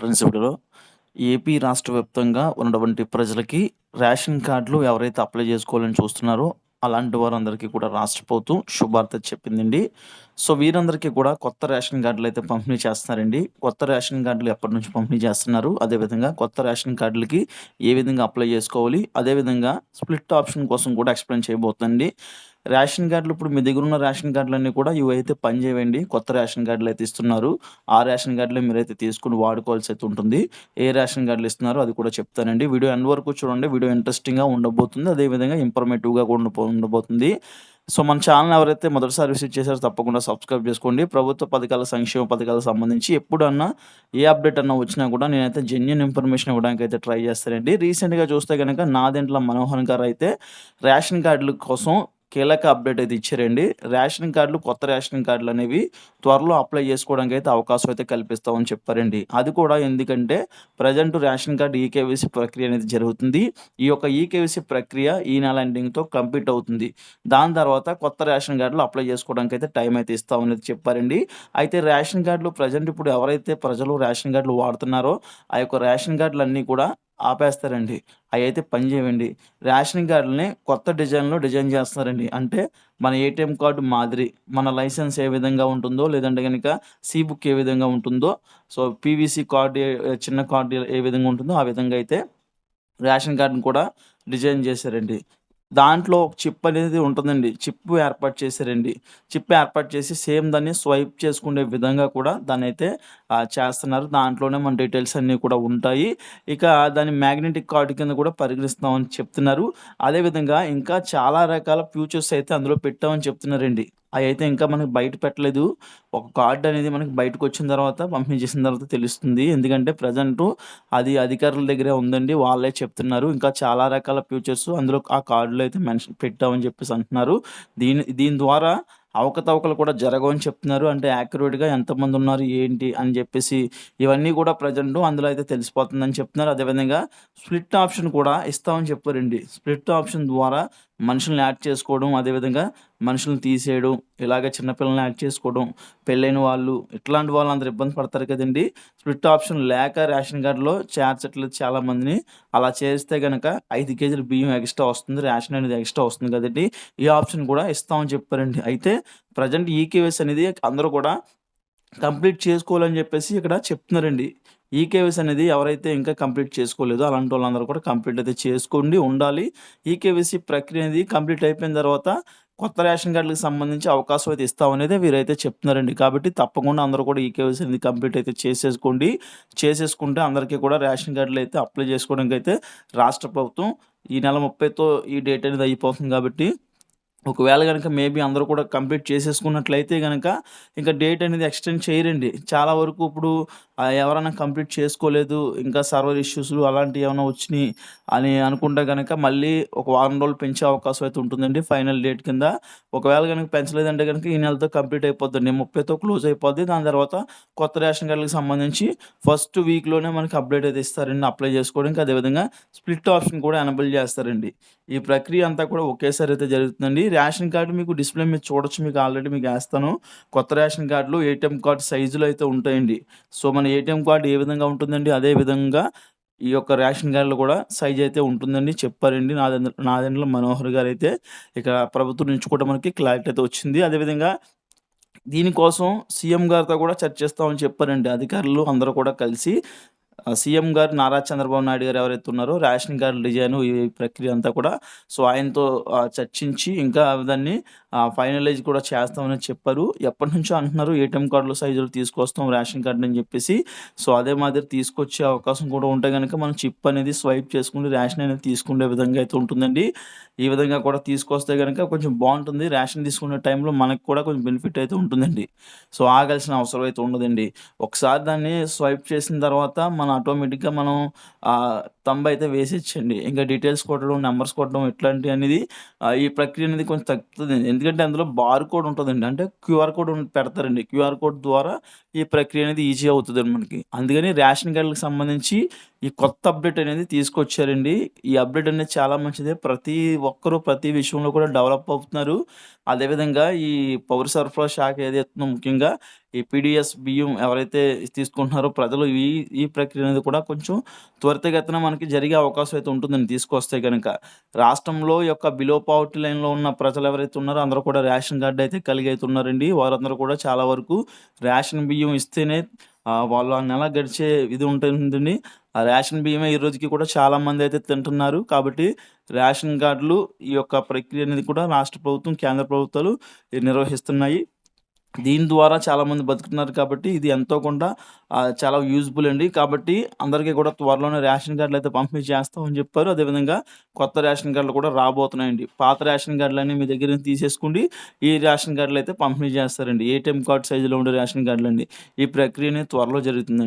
ప్రిన్సిపల్లో AP రాష్ట్ర వ్యాప్తంగా ఉన్నటువంటి ప్రజలకి రేషన్ కార్డులు ఎవరైతే అప్లై చేసుకోవాలని చూస్తున్నారో అలాంటి వారందరికీ కూడా రాష్ట్ర ప్రభుత్వం శుభార్త చెప్పిందండి. సో వీరందరికీ కూడా కొత్త రేషన్ కార్డులు అయితే పంపిణీ చేస్తున్నారండి. కొత్త రేషన్ కార్డులు ఎప్పటి నుంచి పంపిణీ చేస్తున్నారు? అదేవిధంగా కొత్త రేషన్ కార్డులకి ఏ విధంగా అప్లై చేసుకోవాలి? అదేవిధంగా స్ప్లిట్ ఆప్షన్ కోసం కూడా ఎక్స్ప్లెయిన్ చేయబోతుందండి. రేషన్ కార్డులు ఇప్పుడు మీ దగ్గర ఉన్న రేషన్ కార్డులన్నీ కూడా ఇవైతే పనిచేయండి కొత్త రేషన్ కార్డులు అయితే ఇస్తున్నారు. ఆ రేషన్ కార్డులే మీరైతే తీసుకుని వాడుకోవాల్సి అయితే ఉంటుంది. ఏ రేషన్ కార్డులు ఇస్తున్నారో అది కూడా చెప్తానండి. వీడియో ఎండ్ వరకు చూడండి. వీడియో ఇంట్రెస్టింగ్గా ఉండబోతుంది. అదేవిధంగా ఇన్ఫర్మేటివ్గా కూడా ఉండబోతుంది. సో మన ఛానల్ ఎవరైతే మొదటిసారి విజిట్ చేశారో తప్పకుండా సబ్స్క్రైబ్ చేసుకోండి. ప్రభుత్వ పథకాల సంక్షేమ పథకాలకు సంబంధించి ఎప్పుడన్నా ఏ అప్డేట్ అన్నా వచ్చినా కూడా నేనైతే జెన్యున్ ఇన్ఫర్మేషన్ ఇవ్వడానికి అయితే ట్రై చేస్తానండి. రీసెంట్గా చూస్తే కనుక నాదెంట్ల మనోహర్ గారు అయితే రేషన్ కార్డుల కోసం కీలక అప్డేట్ అయితే ఇచ్చారండి. రేషన్ కార్డులు కొత్త రేషన్ కార్డులు అనేవి త్వరలో అప్లై చేసుకోవడానికి అయితే అవకాశం అయితే కల్పిస్తామని చెప్పారండి. అది కూడా ఎందుకంటే ప్రజెంట్ రేషన్ కార్డు ఈకేవీసీ ప్రక్రియ అనేది జరుగుతుంది. ఈ యొక్క ఈకేవీసీ ప్రక్రియ ఈ నెల ఎండింగ్తో కంప్లీట్ అవుతుంది. దాని తర్వాత కొత్త రేషన్ కార్డులు అప్లై చేసుకోవడానికి అయితే టైం అయితే ఇస్తామని చెప్పారండి. అయితే రేషన్ కార్డులు ప్రజెంట్ ఇప్పుడు ఎవరైతే ప్రజలు రేషన్ కార్డులు వాడుతున్నారో ఆ యొక్క రేషన్ కార్డులన్నీ కూడా ఆపేస్తారండి. అవి అయితే పనిచేయండి రేషన్ కార్డులని కొత్త డిజైన్లో డిజైన్ చేస్తారండి అంటే మన ఏటీఎం కార్డు మాదిరి మన లైసెన్స్ ఏ విధంగా ఉంటుందో లేదంటే కనుక సి బుక్ ఏ విధంగా ఉంటుందో సో పీవీసీ కార్డు చిన్న కార్డు ఏ విధంగా ఉంటుందో ఆ విధంగా అయితే రేషన్ కార్డుని కూడా డిజైన్ చేశారండి. దాంట్లో ఒక చిప్ అనేది ఉంటుందండి. చిప్ ఏర్పాటు చేశారండి చిప్ ఏర్పాటు చేసి సేమ్ దాన్ని స్వైప్ చేసుకునే విధంగా కూడా దాన్ని అయితే చేస్తున్నారు. దాంట్లోనే మన డీటెయిల్స్ అన్నీ కూడా ఉంటాయి. ఇక దాని మ్యాగ్నెటిక్ కార్డు కింద కూడా పరిగణిస్తామని చెప్తున్నారు. అదేవిధంగా ఇంకా చాలా రకాల ఫ్యూచర్స్ అయితే అందులో పెట్టామని చెప్తున్నారండి. అవి అయితే ఇంకా మనకి బయట పెట్టలేదు. ఒక కార్డు అనేది మనకి బయటకు వచ్చిన తర్వాత పంపిణీ చేసిన తర్వాత తెలుస్తుంది. ఎందుకంటే ప్రజెంట్ అది అధికారుల దగ్గరే ఉందండి. వాళ్ళే చెప్తున్నారు. ఇంకా చాలా రకాల ఫ్యూచర్స్ అందులో ఆ కార్డులో అయితే మెన్షన్ పెట్టామని చెప్పేసి అంటున్నారు. దీని దీని ద్వారా అవకతవకలు కూడా జరగవని చెప్తున్నారు. అంటే యాక్యురేట్గా ఎంతమంది ఉన్నారు ఏంటి అని చెప్పేసి ఇవన్నీ కూడా ప్రజెంట్ అందులో అయితే తెలిసిపోతుందని చెప్తున్నారు. అదేవిధంగా స్ప్లిట్ ఆప్షన్ కూడా ఇస్తామని చెప్పారండి. స్ప్లిట్ ఆప్షన్ ద్వారా మనుషుల్ని యాడ్ చేసుకోవడం అదేవిధంగా మనుషుల్ని తీసేయడం ఇలాగ చిన్నపిల్లల్ని యాడ్ చేసుకోవడం పెళ్ళైన వాళ్ళు ఇట్లాంటి వాళ్ళు అందరు ఇబ్బంది పడతారు కదండి. స్ప్లిట్ ఆప్షన్ లేక రేషన్ కార్డులో చేర్చట్లేదు చాలా మందిని అలా చేస్తే కనుక ఐదు కేజీలు బియ్యం ఎక్స్ట్రా వస్తుంది రేషన్ అనేది ఎక్స్ట్రా వస్తుంది కదండి. ఈ ఆప్షన్ కూడా ఇస్తామని చెప్పారండి. అయితే ప్రజెంట్ ఈకేవైస్ అనేది అందరూ కూడా కంప్లీట్ చేసుకోవాలని చెప్పేసి ఇక్కడ చెప్తున్నారండి. ఈకేవైస్ అనేది ఎవరైతే ఇంకా కంప్లీట్ చేసుకోలేదో అలాంటి వాళ్ళందరూ కూడా కంప్లీట్ అయితే చేసుకోండి ఉండాలి. ఈకేవీసీ ప్రక్రియ అనేది కంప్లీట్ అయిపోయిన తర్వాత కొత్త రేషన్ కార్డులకు సంబంధించి అవకాశం అయితే ఇస్తామనేది వీరైతే చెప్తున్నారండి. కాబట్టి తప్పకుండా అందరూ కూడా ఈ కేవైసీ అనేది కంప్లీట్ అయితే చేసేసుకోండి. చేసేసుకుంటే అందరికీ కూడా రేషన్ కార్డులు అయితే అప్లై చేసుకోవడానికి అయితే రాష్ట్ర ప్రభుత్వం ఈ నెల ముప్పైతో ఈ డేట్ అనేది అయిపోతుంది కాబట్టి ఒకవేళ కనుక మేబీ అందరూ కూడా కంప్లీట్ చేసేసుకున్నట్లయితే కనుక ఇంకా డేట్ అనేది ఎక్స్టెండ్ చేయరండి. చాలా వరకు ఇప్పుడు ఎవరైనా కంప్లీట్ చేసుకోలేదు ఇంకా సర్వర్ ఇష్యూస్ అలాంటివి ఏమైనా వచ్చినాయి అని అనుకుంటే కనుక మళ్ళీ ఒక వారం రోజులు పెంచే అవకాశం అయితే ఉంటుందండి ఫైనల్ డేట్ కింద. ఒకవేళ కనుక పెంచలేదంటే కనుక ఈ నెలతో కంప్లీట్ అయిపోద్దండి ముప్పైతో క్లోజ్ అయిపోద్ది. దాని తర్వాత కొత్త రేషన్ కార్డులకు సంబంధించి ఫస్ట్ వీక్లోనే మనకి అప్డేట్ అయితే ఇస్తారండి అప్లై చేసుకోవడానికి. అదేవిధంగా స్ప్లిట్ ఆప్షన్ కూడా ఎనబుల్ చేస్తారండి. ఈ ప్రక్రియ అంతా కూడా ఒకేసారి అయితే జరుగుతుందండి. రేషన్ కార్డు మీకు డిస్ప్లే మీద చూడొచ్చు మీకు ఆల్రెడీ మీకు వేస్తాను. కొత్త రేషన్ కార్డులు ఏటీఎం కార్డు సైజులో అయితే ఉంటాయండి. సో మన ఏటీఎం కార్డు ఏ విధంగా ఉంటుందండి అదే విధంగా ఈ యొక్క రేషన్ కార్డులో కూడా సైజ్ అయితే ఉంటుందండి. చెప్పారండి నాదెండ్ల నాదెండ్ల మనోహర్ గారు అయితే ఇక్కడ ప్రభుత్వం నుంచి కూడా మనకి క్లారిటీ అయితే వచ్చింది. అదేవిధంగా దీనికోసం సీఎం గారితో కూడా చర్చిస్తామని చెప్పారండి. అధికారులు అందరూ కూడా కలిసి సీఎం గారు నారా చంద్రబాబు నాయుడు గారు ఎవరైతే ఉన్నారో రేషన్ కార్డు డిజైన్ ఈ ప్రక్రియ అంతా కూడా సో ఆయనతో చర్చించి ఇంకా దాన్ని ఫైనలైజ్ కూడా చేస్తామని చెప్పారు. ఎప్పటి నుంచో అంటున్నారు ఏటీఎం కార్డుల సైజులు తీసుకొస్తాం రేషన్ కార్డు అని చెప్పేసి. సో అదే మాదిరి తీసుకొచ్చే అవకాశం కూడా ఉంటే కనుక మనం చిప్ అనేది స్వైప్ చేసుకుని రేషన్ అనేది తీసుకునే విధంగా అయితే ఉంటుందండి. ఈ విధంగా కూడా తీసుకొస్తే కనుక కొంచెం బాగుంటుంది. రేషన్ తీసుకునే టైంలో మనకు కూడా కొంచెం బెనిఫిట్ అయితే ఉంటుందండి. సో ఆగాల్సిన అవసరం అయితే ఉండదండి. ఒకసారి దాన్ని స్వైప్ చేసిన తర్వాత మనం ఆటోమేటిక్గా మనం ఆ, అయితే వేసేచ్చండి ఇంకా డీటెయిల్స్ కొట్టడం, నెంబర్స్ కొట్టడం ఇట్లాంటివి అనేది ఈ ప్రక్రియ అనేది కొంచెం తగ్గుతుంది ఎందుకంటే అందులో బార్ కోడ్ ఉంటుందండి అంటే క్యూఆర్ కోడ్ పెడతారండి. క్యూఆర్ కోడ్ ద్వారా ఈ ప్రక్రియ అనేది ఈజీ అవుతుంది మనకి. అందుకని రేషన్ కార్డులకు సంబంధించి ఈ కొత్త అప్డేట్ అనేది తీసుకొచ్చారండి. ఈ అప్డేట్ అనేది చాలా మంచిదే. ప్రతి ఒక్కరు ప్రతి విషయంలో కూడా డెవలప్ అవుతున్నారు. అదేవిధంగా ఈ పౌర సరఫరా శాఖ ఏదైతుందో ముఖ్యంగా ఈ పీడీఎస్ బియ్యం ఎవరైతే తీసుకుంటున్నారో ప్రజలు ఈ ఈ ప్రక్రియ అనేది కూడా కొంచెం త్వరితగతిన మనకి జరిగే అవకాశం అయితే ఉంటుందండి తీసుకొస్తే కనుక రాష్ట్రంలో యొక్క బిలో పావర్టీ లైన్‌లో ఉన్న ప్రజలు ఎవరైతే ఉన్నారో అందరూ కూడా రేషన్ కార్డు అయితే కలిగి అవుతున్నారండి వారందరూ కూడా చాలా వరకు రేషన్ బియ్యం ఇస్తేనే వాళ్ళు ఆ నెల గడిచే ఇది ఉంటుందండి. ఆ రేషన్ బియ్యమే ఈ రోజుకి కూడా చాలామంది అయితే తింటున్నారు. కాబట్టి రేషన్ కార్డులు ఈ యొక్క ప్రక్రియ అనేది కూడా రాష్ట్ర ప్రభుత్వం, కేంద్ర ప్రభుత్వాలు నిర్వహిస్తున్నాయి. దీని ద్వారా చాలామంది బతుకుతున్నారు కాబట్టి ఇది ఎంతో కొంత చాలా యూజ్‌ఫుల్ అండి. కాబట్టి అందరికీ కూడా త్వరలోనే రేషన్ కార్డులు అయితే పంపిణీ చేస్తామని చెప్పారు. అదేవిధంగా కొత్త రేషన్ కార్డులు కూడా రాబోతున్నాయండి. పాత రేషన్ కార్డులన్నీ మీ దగ్గర నుంచి తీసేసుకోండి. ఈ రేషన్ కార్డులు అయితే పంపిణీ చేస్తారండి. ఏటీఎం కార్డు సైజులో ఉండే రేషన్ కార్డులండి. ఈ ప్రక్రియనే త్వరలో జరుగుతుందండి.